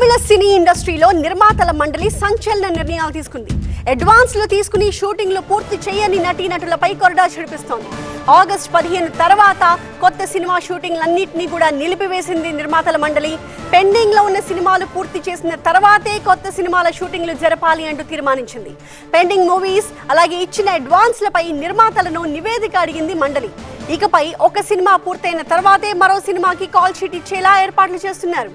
తమిళ సినీ ఇండస్ట్రీలో నిర్మాతల మండలి సంచలన నిర్ణయాలు తీసుకుంది. అడ్వాన్స్లో తీసుకుని షూటింగ్లో పూర్తి చేయని నటీనటులపై కొరడా చూపిస్తోంది ఆగస్ట్ పదిహేను తర్వాత కొత్త సినిమా షూటింగ్లన్నింటినీ కూడా నిలిపివేసింది నిర్మాతల మండలి. పెండింగ్లో ఉన్న సినిమాలు పూర్తి చేసిన తర్వాతే కొత్త సినిమాల షూటింగ్లు జరపాలి అంటూ తీర్మానించింది. పెండింగ్ మూవీస్ అలాగే ఇచ్చిన అడ్వాన్స్లపై నిర్మాతలను నివేదిక అడిగింది మండలి. ఇకపై ఒక సినిమా పూర్తయిన తర్వాతే మరో సినిమాకి కాల్ షీట్ ఇచ్చేలా ఏర్పాట్లు చేస్తున్నారు.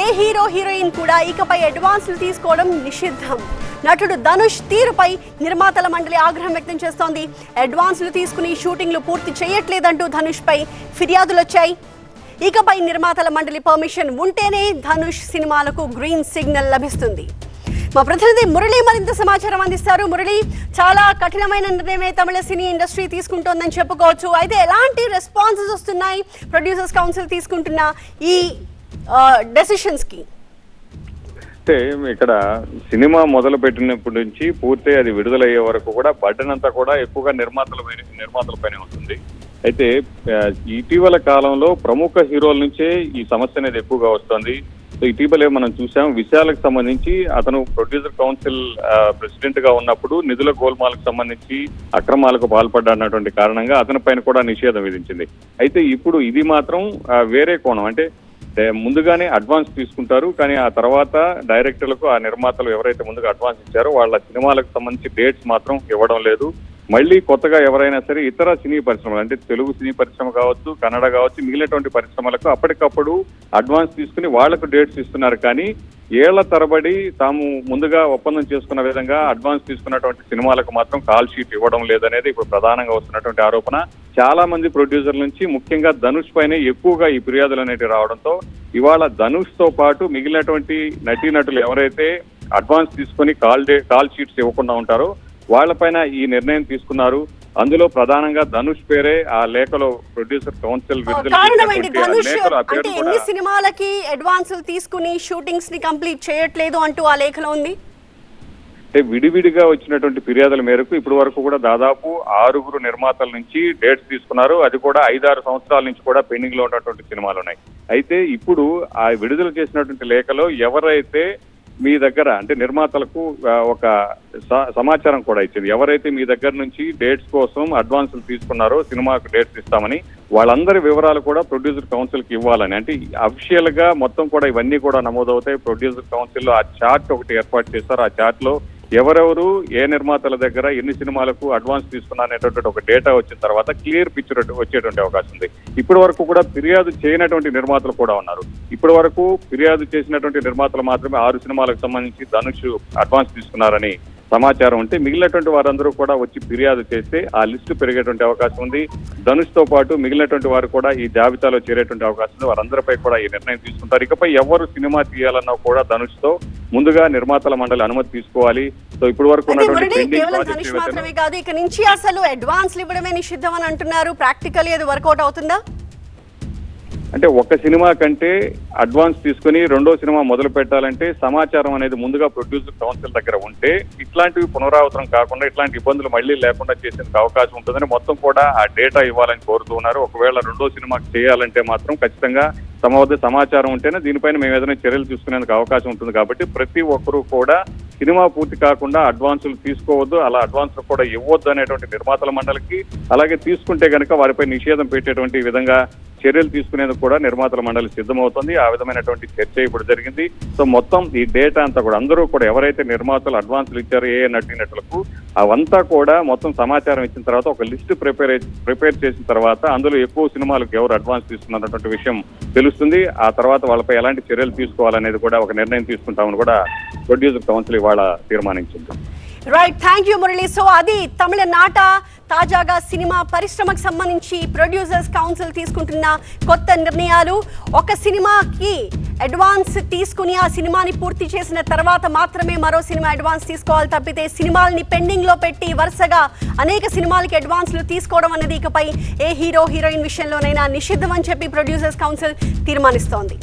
ఏ హీరో హీరోయిన్ కూడా ఇకపై అడ్వాన్స్లు తీసుకోవడం నిషిద్ధం. నటుడు ధనుష్ తీరుపై నిర్మాతల మండలి ఆగ్రహం వ్యక్తం చేస్తోంది. అడ్వాన్స్లు తీసుకుని షూటింగ్లు పూర్తి చేయట్లేదంటూ ధనుష్పై ఫిర్యాదులు వచ్చాయి ఇకపై నిర్మాతల మండలి పర్మిషన్ ఉంటేనే ధనుష్ సినిమాలకు గ్రీన్ సిగ్నల్ లభిస్తుంది. మా ప్రతినిధి మురళి మరింత సమాచారం అందిస్తారు. మురళి చాలా కఠినమైన నిర్ణయమే తమిళ సినీ ఇండస్ట్రీ తీసుకుంటోందని చెప్పుకోవచ్చు. అయితే ఎలాంటి రెస్పాన్సెస్ వస్తున్నాయి? ప్రొడ్యూసర్స్ కౌన్సిల్ తీసుకుంటున్న ఈ డెసిషన్స్కి. అంటే ఇక్కడ సినిమా మొదలు పెట్టినప్పటి నుంచి పూర్తి అది విడుదలయ్యే వరకు కూడా బడ్డన్ అంతా కూడా ఎక్కువగా నిర్మాతల నిర్మాతలపైనే నిర్మాతల పైన ఉంటుంది. అయితే ఇటీవల కాలంలో ప్రముఖ హీరోల నుంచే ఈ సమస్య అనేది ఎక్కువగా వస్తుంది. సో ఇటీవలే మనం చూసాం విషయాలకు సంబంధించి అతను ప్రొడ్యూసర్ కౌన్సిల్ ప్రెసిడెంట్గా ఉన్నప్పుడు నిధుల గోల్మాలకు సంబంధించి అక్రమాలకు పాల్పడ్డన్నటువంటి కారణంగా అతని పైన కూడా నిషేధం విధించింది. అయితే ఇప్పుడు ఇది మాత్రం వేరే కోణం. అంటే ముందుగానే అడ్వాన్స్ తీసుకుంటారు. కానీ ఆ తర్వాత డైరెక్టర్లకు ఆ నిర్మాతలు ఎవరైతే ముందుగా అడ్వాన్స్ ఇచ్చారో వాళ్ళ సినిమాలకు సంబంధించి డేట్స్ మాత్రం ఇవ్వడం లేదు. మళ్ళీ కొత్తగా ఎవరైనా సరే ఇతర సినీ పరిశ్రమలు అంటే తెలుగు సినీ పరిశ్రమ కావచ్చు కన్నడ కావచ్చు మిగిలినటువంటి పరిశ్రమలకు అప్పటికప్పుడు అడ్వాన్స్ తీసుకుని వాళ్ళకు డేట్స్ ఇస్తున్నారు. కానీ ఏళ్ళ తరబడి తాము ముందుగా ఒప్పందం చేసుకున్న విధంగా అడ్వాన్స్ తీసుకున్నటువంటి సినిమాలకు మాత్రం కాల్ షీట్ ఇవ్వడం లేదనేది ఇప్పుడు ప్రధానంగా వస్తున్నటువంటి ఆరోపణ. చాలా మంది ప్రొడ్యూసర్ల నుంచి ముఖ్యంగా ధనుష్ పైనే ఎక్కువగా ఈ ఫిర్యాదులు అనేవి రావడంతో ఇవాళ ధనుష్తో పాటు మిగిలినటువంటి నటీనటులు ఎవరైతే అడ్వాన్స్ తీసుకుని కాల్ డే కాల్ షీట్స్ ఇవ్వకుండా ఉంటారో వాళ్ళపైన ఈ నిర్ణయం తీసుకున్నారు. అందులో ప్రధానంగా ధనుష్ పేరే ఆ లేఖలో ప్రొడ్యూసర్ కౌన్సిల్ సినిమాలకి అడ్వాన్సులు తీసుకుని షూటింగ్స్ని కంప్లీట్ చేయట్లేదు అంటూ ఆ లేఖలో ఉంది? అంటే విడివిడిగా వచ్చినటువంటి ఫిర్యాదుల మేరకు ఇప్పటి వరకు కూడా దాదాపు ఆరుగురు నిర్మాతల నుంచి డేట్స్ తీసుకున్నారు. అది కూడా ఐదారు సంవత్సరాల నుంచి కూడా పెండింగ్లో ఉన్నటువంటి సినిమాలు ఉన్నాయి. అయితే ఇప్పుడు ఆ విడుదల చేసినటువంటి లేఖలో ఎవరైతే మీ దగ్గర అంటే నిర్మాతలకు ఒక స- సమాచారం కూడా ఇచ్చింది. ఎవరైతే మీ దగ్గర నుంచి డేట్స్ కోసం అడ్వాన్సులు తీసుకున్నారో సినిమాకు డేట్స్ ఇస్తామని వాళ్ళందరి వివరాలు కూడా ప్రొడ్యూసర్ కౌన్సిల్కి ఇవ్వాలని. అంటే అఫిషియల్గా మొత్తం కూడా ఇవన్నీ కూడా నమోదవుతాయి. ప్రొడ్యూసర్ కౌన్సిల్లో ఆ చార్ట్ ఒకటి ఏర్పాటు చేస్తారు ఆ చార్ట్లో ఎవరెవరు ఏ నిర్మాతల దగ్గర ఎన్ని సినిమాలకు అడ్వాన్స్ తీసుకున్నానేటటువంటి ఒక డేటా వచ్చిన తర్వాత క్లియర్ పిక్చర్ వచ్చేటువంటి అవకాశం ఉంది. ఇప్పటి వరకు కూడా ఫిర్యాదు చేయనటువంటి నిర్మాతలు కూడా ఉన్నారు. ఇప్పటి వరకు ఫిర్యాదు చేసినటువంటి నిర్మాతలు మాత్రమే ఆరు సినిమాలకు సంబంధించి ధనుష్ అడ్వాన్స్ తీసుకున్నారని సమాచారం ఉంటే మిగిలినటువంటి వారందరూ కూడా వచ్చి ఫిర్యాదు చేస్తే ఆ లిస్టు పెరిగేటువంటి అవకాశం ఉంది. ధనుష్తో పాటు మిగిలినటువంటి వారు కూడా ఈ జాబితాలో చేరేటువంటి అవకాశం ఉంది. వారందరిపై కూడా ఈ నిర్ణయం తీసుకుంటారు. ఇకపై ఎవరు సినిమా తీయాలన్నా కూడా ధనుష్తో ముందుగా నిర్మాతల మండలి అనుమతి తీసుకోవాలి. సో ఇప్పటి వరకు ఉన్నటువంటి కాదు ఇక నుంచి అసలు అడ్వాన్స్లు ఇవ్వడమే నిషిద్ధం అని అంటున్నారు. ప్రాక్టికల్లీ అది వర్కౌట్ అవుతుందా? అంటే ఒక సినిమా కంటే అడ్వాన్స్ తీసుకుని రెండో సినిమా మొదలు పెట్టాలంటే సమాచారం అనేది ముందుగా ప్రొడ్యూసర్ కౌన్సిల్ దగ్గర ఉంటే ఇట్లాంటివి పునరావృతం కాకుండా ఇట్లాంటి ఇబ్బందులు మళ్ళీ లేకుండా చేసేందుకు అవకాశం ఉంటుందని మొత్తం కూడా ఆ డేటా ఇవ్వాలని కోరుతూ ఉన్నారు. ఒకవేళ రెండో సినిమా చేయాలంటే మాత్రం ఖచ్చితంగా తమ వద్ద సమాచారం ఉంటేనే దీనిపైన మేము ఏదైనా చర్యలు తీసుకునేందుకు అవకాశం ఉంటుంది కాబట్టి ప్రతి ఒక్కరూ కూడా సినిమా పూర్తి కాకుండా అడ్వాన్సులు తీసుకోవద్దు అలా అడ్వాన్సులు కూడా ఇవ్వద్దు అనేటువంటి నిర్మాతల మండలికి అలాగే తీసుకుంటే కనుక వారిపై నిషేధం పెట్టేటువంటి విధంగా చర్యలు తీసుకునేందుకు కూడా నిర్మాతల మండలి సిద్ధమవుతుంది. ఆ విధమైనటువంటి చర్చ ఇప్పుడు జరిగింది. సో మొత్తం ఈ డేటా అంతా కూడా అందరూ కూడా ఎవరైతే నిర్మాతలు అడ్వాన్సులు ఇచ్చారో ఏ ఏ అవంతా కూడా మొత్తం సమాచారం ఇచ్చిన తర్వాత ఒక లిస్ట్ ప్రిపేర్ ప్రిపేర్ చేసిన తర్వాత అందులో ఎక్కువ సినిమాలకు ఎవరు అడ్వాన్స్ తీసుకున్నటువంటి విషయం తెలుస్తుంది. ఆ తర్వాత వాళ్ళపై ఎలాంటి చర్యలు తీసుకోవాలనేది కూడా ఒక నిర్ణయం తీసుకుంటామని కూడా ప్రొడ్యూసర్ కౌన్సిల్ ఇవాళ తీర్మానించింది. Right thank you Murali so అది తమిళనాట తాజాగా సినిమా పరిశ్రమకు సంబంధించి ప్రొడ్యూసర్స్ కౌన్సిల్ తీసుకుంటున్న కొత్త నిర్ణయాలు. ఒక సినిమాకి అడ్వాన్స్ తీసుకుని ఆ సినిమాని పూర్తి చేసిన తర్వాత మాత్రమే మరో సినిమా అడ్వాన్స్ తీసుకోవాలి. తప్పితే సినిమాల్ని పెండింగ్లో పెట్టి వరుసగా అనేక సినిమాలకి అడ్వాన్స్లు తీసుకోవడం అనేది ఇకపై ఏ హీరో హీరోయిన్ విషయంలోనైనా నిషిద్ధం అని చెప్పి ప్రొడ్యూసర్స్ కౌన్సిల్ తీర్మానిస్తోంది.